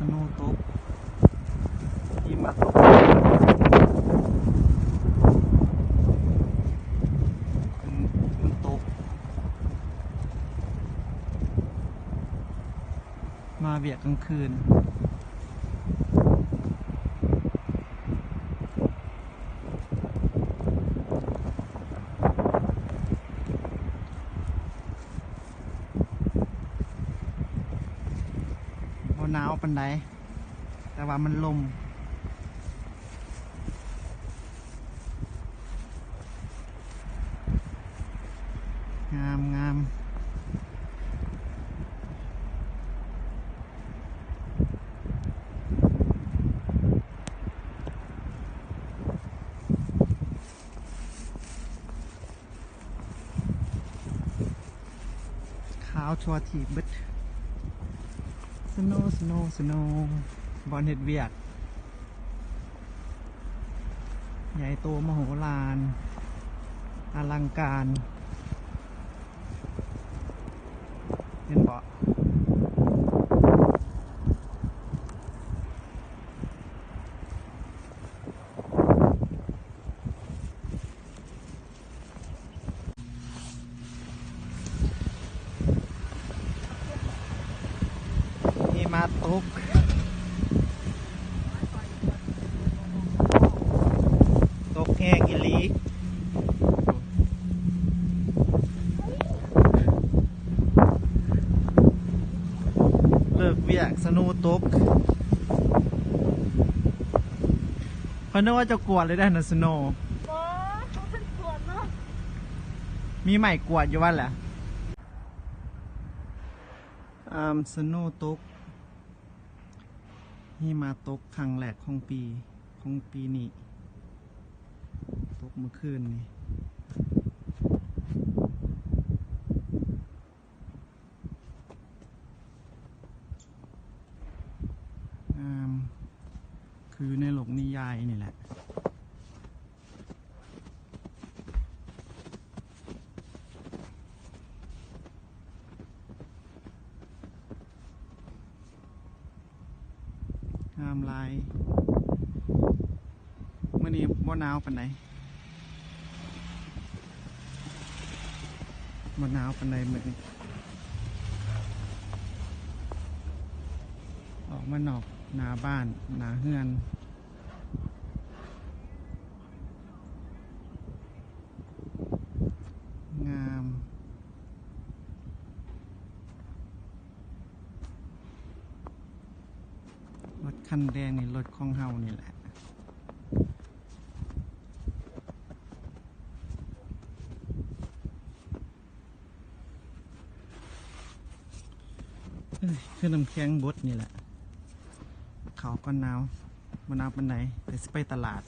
สนว์ตกหิมะตกมันมันตก มาเบียกกลางคืน หนาวปันใดแต่ว่ามันลมงามงามขาวชัวทีบึด โนว์สโนว์สโนว์บอลเห็ดเวียด ใหญ่โตมโหฬารอลังการ เห็นปาตุกตกแห้งอีหลีเลิกเวียกสนูตกเขานึกว่าจะกวดเลยได้นะสโนว์บอเขาเป็นสวนเนาะมีใหม่กวดอยู่วันแหละอ่าสโนว์ตก หิมาตกครั้งแรกของปีของปีนี้ตกเมื่อคืนนี่คือในโลกนิยายนี่แหละ งามลายเมื่อนี้บ่หนาวปันไหนบ่หนาวปันไหนเหมือนออกมานอกหนาบ้านหนาเฮือน งาม รถ คันแดงนี่รถของเฮานี่แหละเอ้ยคือน้ำแข็งบดนี่แหละ เขาก็หนาวมันาวปันไหนแต่ไปตลาด